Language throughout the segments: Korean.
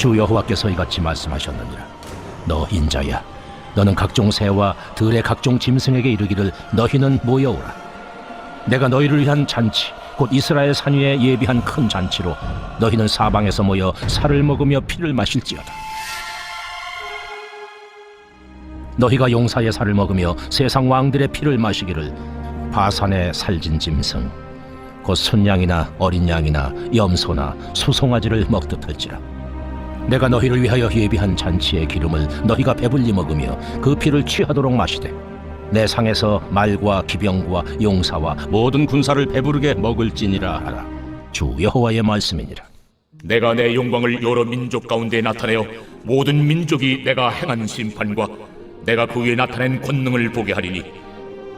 주 여호와께서 이같이 말씀하셨느니라. 너 인자야 너는 각종 새와 들의 각종 짐승에게 이르기를 너희는 모여오라. 내가 너희를 위한 잔치 곧 이스라엘 산 위에 예비한 큰 잔치로 너희는 사방에서 모여 살을 먹으며 피를 마실지어다. 너희가 용사의 살을 먹으며 세상 왕들의 피를 마시기를 바산의 살진 짐승 곧 순양이나 어린 양이나 염소나 수송아지를 먹듯 할지라. 내가 너희를 위하여 예비한 잔치의 기름을 너희가 배불리 먹으며 그 피를 취하도록 마시되 내 상에서 말과 기병과 용사와 모든 군사를 배부르게 먹을지니라 하라. 주 여호와의 말씀이니라. 내가 내 영광을 여러 민족 가운데 나타내어 모든 민족이 내가 행한 심판과 내가 그 위에 나타낸 권능을 보게 하리니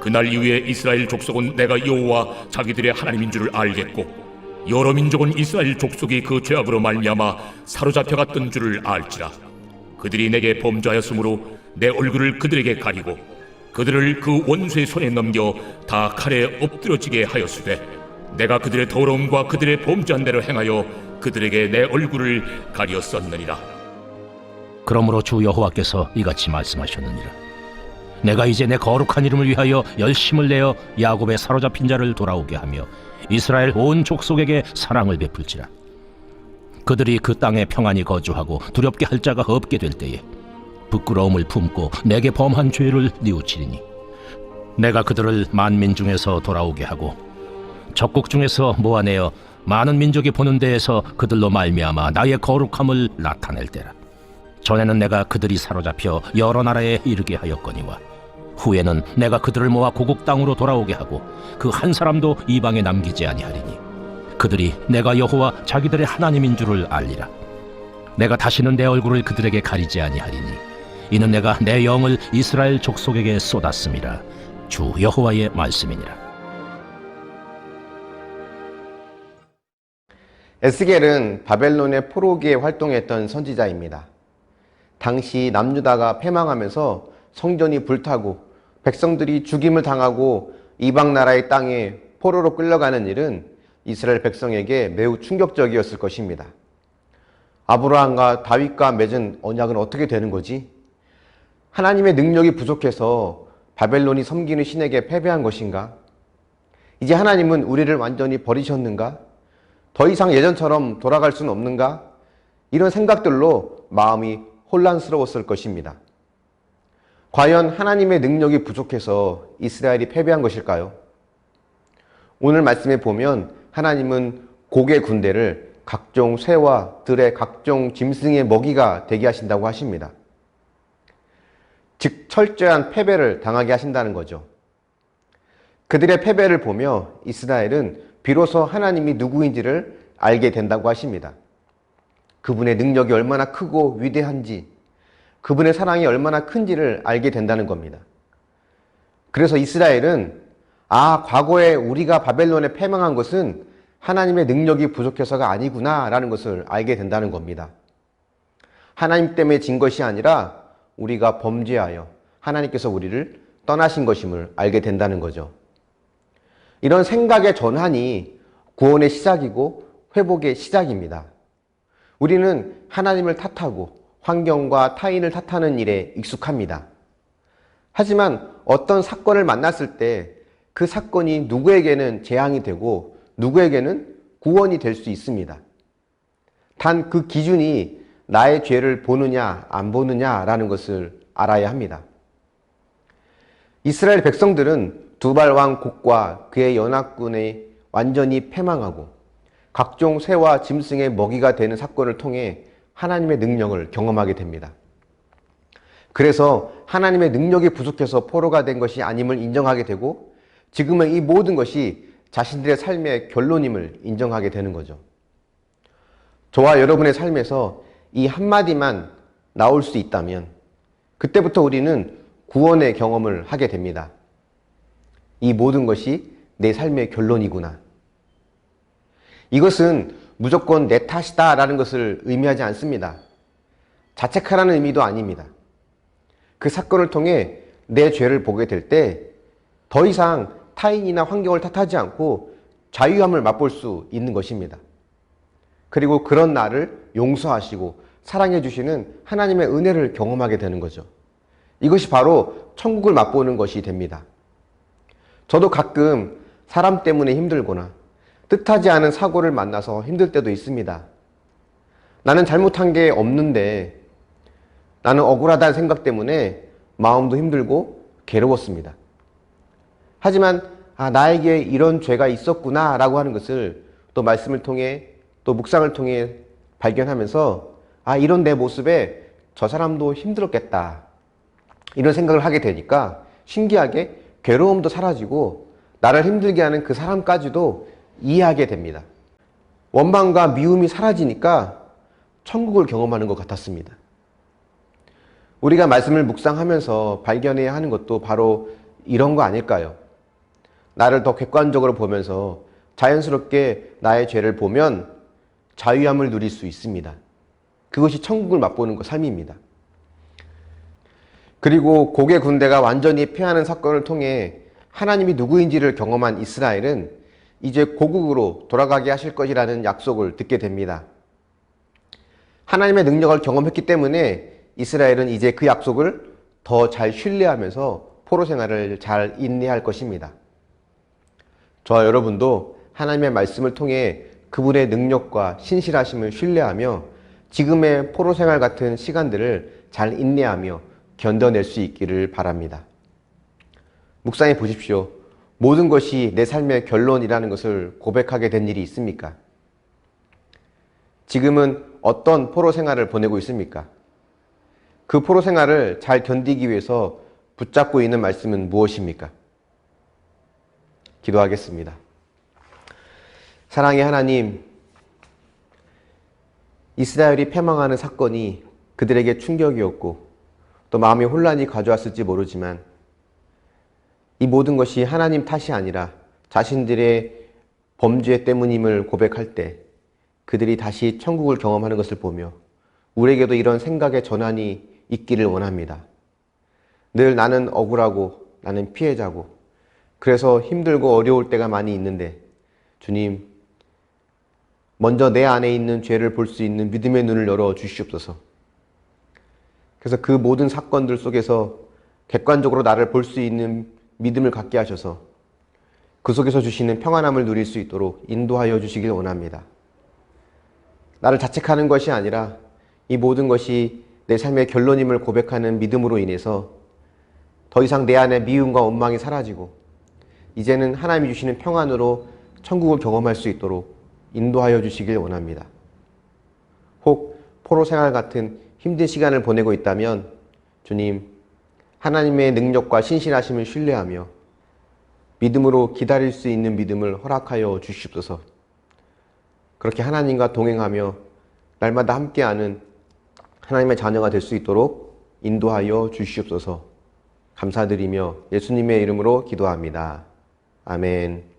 그날 이후에 이스라엘 족속은 내가 여호와 자기들의 하나님인 줄을 알겠고 여러 민족은 이스라엘 족속이 그 죄악으로 말미암아 사로잡혀 갔던 줄을 알지라. 그들이 내게 범죄하였으므로 내 얼굴을 그들에게 가리고 그들을 그 원수의 손에 넘겨 다 칼에 엎드려지게 하였으되 내가 그들의 더러움과 그들의 범죄한 대로 행하여 그들에게 내 얼굴을 가리었었느니라. 그러므로 주 여호와께서 이같이 말씀하셨느니라 내가 이제 내 거룩한 이름을 위하여 열심을 내어 야곱의 사로잡힌 자를 돌아오게 하며 이스라엘 온 족속에게 사랑을 베풀지라. 그들이 그 땅에 평안히 거주하고 두렵게 할 자가 없게 될 때에 부끄러움을 품고 내게 범한 죄를 뉘우치리니 내가 그들을 만민 중에서 돌아오게 하고 적국 중에서 모아내어 많은 민족이 보는 데에서 그들로 말미암아 나의 거룩함을 나타낼 때라. 전에는 내가 그들이 사로잡혀 여러 나라에 이르게 하였거니와 후에는 내가 그들을 모아 고국 땅으로 돌아오게 하고 그 한 사람도 이방에 남기지 아니하리니 그들이 내가 여호와 자기들의 하나님인 줄을 알리라. 내가 다시는 내 얼굴을 그들에게 가리지 아니하리니 이는 내가 내 영을 이스라엘 족속에게 쏟았음이라. 주 여호와의 말씀이니라. 에스겔은 바벨론의 포로기에 활동했던 선지자입니다. 당시 남유다가 패망하면서 성전이 불타고 백성들이 죽임을 당하고 이방 나라의 땅에 포로로 끌려가는 일은 이스라엘 백성에게 매우 충격적이었을 것입니다. 아브라함과 다윗과 맺은 언약은 어떻게 되는 거지? 하나님의 능력이 부족해서 바벨론이 섬기는 신에게 패배한 것인가? 이제 하나님은 우리를 완전히 버리셨는가? 더 이상 예전처럼 돌아갈 수는 없는가? 이런 생각들로 마음이 혼란스러웠을 것입니다. 과연 하나님의 능력이 부족해서 이스라엘이 패배한 것일까요? 오늘 말씀에 보면 하나님은 곡의 군대를 각종 새와 들의 각종 짐승의 먹이가 되게 하신다고 하십니다. 즉, 철저한 패배를 당하게 하신다는 거죠. 그들의 패배를 보며 이스라엘은 비로소 하나님이 누구인지를 알게 된다고 하십니다. 그분의 능력이 얼마나 크고 위대한지, 그분의 사랑이 얼마나 큰지를 알게 된다는 겁니다. 그래서 이스라엘은 아, 과거에 우리가 바벨론에 패망한 것은 하나님의 능력이 부족해서가 아니구나 라는 것을 알게 된다는 겁니다. 하나님 때문에 진 것이 아니라 우리가 범죄하여 하나님께서 우리를 떠나신 것임을 알게 된다는 거죠. 이런 생각의 전환이 구원의 시작이고 회복의 시작입니다. 우리는 하나님을 탓하고 환경과 타인을 탓하는 일에 익숙합니다. 하지만 어떤 사건을 만났을 때 그 사건이 누구에게는 재앙이 되고 누구에게는 구원이 될 수 있습니다. 단 그 기준이 나의 죄를 보느냐 안 보느냐라는 것을 알아야 합니다. 이스라엘 백성들은 두발왕 곡과 그의 연합군에 완전히 패망하고 각종 새와 짐승의 먹이가 되는 사건을 통해 하나님의 능력을 경험하게 됩니다. 그래서 하나님의 능력이 부족해서 포로가 된 것이 아님을 인정하게 되고 지금은 이 모든 것이 자신들의 삶의 결론임을 인정하게 되는 거죠. 저와 여러분의 삶에서 이 한마디만 나올 수 있다면 그때부터 우리는 구원의 경험을 하게 됩니다. 이 모든 것이 내 삶의 결론이구나. 이것은 무조건 내 탓이다 라는 것을 의미하지 않습니다. 자책하라는 의미도 아닙니다. 그 사건을 통해 내 죄를 보게 될 때 더 이상 타인이나 환경을 탓하지 않고 자유함을 맛볼 수 있는 것입니다. 그리고 그런 나를 용서하시고 사랑해 주시는 하나님의 은혜를 경험하게 되는 거죠. 이것이 바로 천국을 맛보는 것이 됩니다. 저도 가끔 사람 때문에 힘들거나 뜻하지 않은 사고를 만나서 힘들 때도 있습니다. 나는 잘못한 게 없는데 나는 억울하다는 생각 때문에 마음도 힘들고 괴로웠습니다. 하지만 아, 나에게 이런 죄가 있었구나 라고 하는 것을 또 말씀을 통해 또 묵상을 통해 발견하면서 아, 이런 내 모습에 저 사람도 힘들었겠다. 이런 생각을 하게 되니까 신기하게 괴로움도 사라지고 나를 힘들게 하는 그 사람까지도 이해하게 됩니다. 원망과 미움이 사라지니까 천국을 경험하는 것 같았습니다. 우리가 말씀을 묵상하면서 발견해야 하는 것도 바로 이런 거 아닐까요? 나를 더 객관적으로 보면서 자연스럽게 나의 죄를 보면 자유함을 누릴 수 있습니다. 그것이 천국을 맛보는 것 삶입니다. 그리고 고개 군대가 완전히 패하는 사건을 통해 하나님이 누구인지를 경험한 이스라엘은 이제 고국으로 돌아가게 하실 것이라는 약속을 듣게 됩니다. 하나님의 능력을 경험했기 때문에 이스라엘은 이제 그 약속을 더 잘 신뢰하면서 포로 생활을 잘 인내할 것입니다. 저와 여러분도 하나님의 말씀을 통해 그분의 능력과 신실하심을 신뢰하며 지금의 포로 생활 같은 시간들을 잘 인내하며 견뎌낼 수 있기를 바랍니다. 묵상해 보십시오. 모든 것이 내 삶의 결론이라는 것을 고백하게 된 일이 있습니까? 지금은 어떤 포로 생활을 보내고 있습니까? 그 포로 생활을 잘 견디기 위해서 붙잡고 있는 말씀은 무엇입니까? 기도하겠습니다. 사랑의 하나님, 이스라엘이 패망하는 사건이 그들에게 충격이었고 또 마음의 혼란이 가져왔을지 모르지만 이 모든 것이 하나님 탓이 아니라 자신들의 범죄 때문임을 고백할 때 그들이 다시 천국을 경험하는 것을 보며 우리에게도 이런 생각의 전환이 있기를 원합니다. 늘 나는 억울하고 나는 피해자고 그래서 힘들고 어려울 때가 많이 있는데 주님 먼저 내 안에 있는 죄를 볼 수 있는 믿음의 눈을 열어 주시옵소서. 그래서 그 모든 사건들 속에서 객관적으로 나를 볼 수 있는 믿음을 갖게 하셔서 그 속에서 주시는 평안함을 누릴 수 있도록 인도하여 주시길 원합니다. 나를 자책하는 것이 아니라 이 모든 것이 내 삶의 결론임을 고백하는 믿음으로 인해서 더 이상 내 안에 미움과 원망이 사라지고 이제는 하나님이 주시는 평안으로 천국을 경험할 수 있도록 인도하여 주시길 원합니다. 혹 포로 생활 같은 힘든 시간을 보내고 있다면 주님 하나님의 능력과 신실하심을 신뢰하며 믿음으로 기다릴 수 있는 믿음을 허락하여 주시옵소서. 그렇게 하나님과 동행하며 날마다 함께하는 하나님의 자녀가 될 수 있도록 인도하여 주시옵소서. 감사드리며 예수님의 이름으로 기도합니다. 아멘.